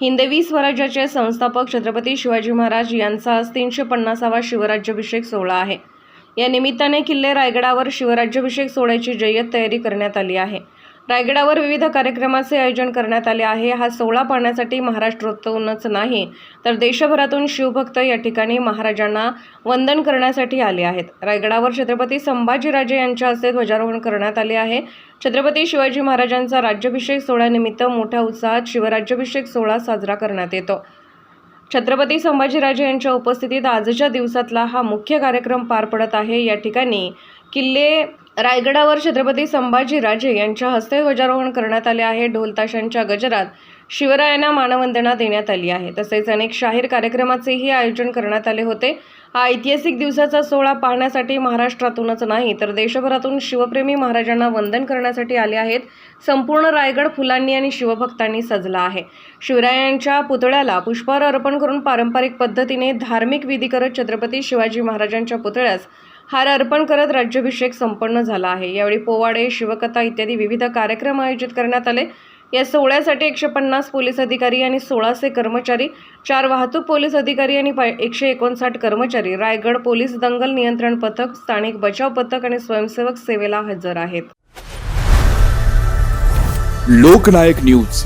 हिंदवी स्वराज्याचे संस्थापक छत्रपती शिवाजी महाराज यांचा आज तीनशे पन्नासावा शिवराज्याभिषेक सोहळा आहे. या निमित्ताने किल्ले रायगडावर शिवराज्याभिषेक सोहळ्याची जय्यत तयारी करण्यात आली आहे. रायगडावर विविध कार्यक्रमाचे आयोजन करण्यात आले आहे. हा सोहळा पाहण्यासाठी महाराष्ट्रातूनच नाही तर देशभरातून शिवभक्त या ठिकाणी महाराजांना वंदन करण्यासाठी आले आहेत. रायगडावर छत्रपती संभाजीराजे यांच्या हस्ते ध्वजारोहण करण्यात आले आहे. छत्रपती शिवाजी महाराजांचा राज्याभिषेक सोहळ्यानिमित्त मोठ्या उत्साहात शिवराज्याभिषेक सोहळा साजरा करण्यात येतो. छत्रपती संभाजीराजे यांच्या उपस्थितीत आजच्या दिवसातला हा मुख्य कार्यक्रम पार पडत आहे. या ठिकाणी किल्ले रायगडावर छत्रपती संभाजीराजे यांच्या हस्ते ध्वजारोहण करण्यात आले आहे. ढोलताशांच्या गजरात शिवरायांना मानवंदना देण्यात आली आहे. तसेच अनेक शाहीर कार्यक्रमाचेही आयोजन करण्यात आले होते. हा ऐतिहासिक दिवसाचा सोहळा पाहण्यासाठी महाराष्ट्रातूनच नाही तर देशभरातून शिवप्रेमी महाराजांना वंदन करण्यासाठी आले आहेत. संपूर्ण रायगड फुलांनी आणि शिवभक्तांनी सजला आहे. शिवरायांच्या पुतळ्याला पुष्पहार अर्पण करून पारंपरिक पद्धतीने धार्मिक विधी करत छत्रपती शिवाजी महाराजांच्या पुतळ्यास हार अर्पण करत राज्याभिषेक संपन्न झाला आहे. यावेळी पोवाडे शिवकथा इत्यादी विविध कार्यक्रम आयोजित करण्यात आले. या सोहळ्यासाठी एकशे पन्नास पोलीस अधिकारी आणि सोळाशे कर्मचारी चार वाहतूक पोलीस अधिकारी आणि एकशे एकोणसाठ कर्मचारी रायगड पोलीस दंगल नियंत्रण पथक स्थानिक बचाव पथक आणि स्वयंसेवक सेवेला हजर आहेत. लोकनायक न्यूज.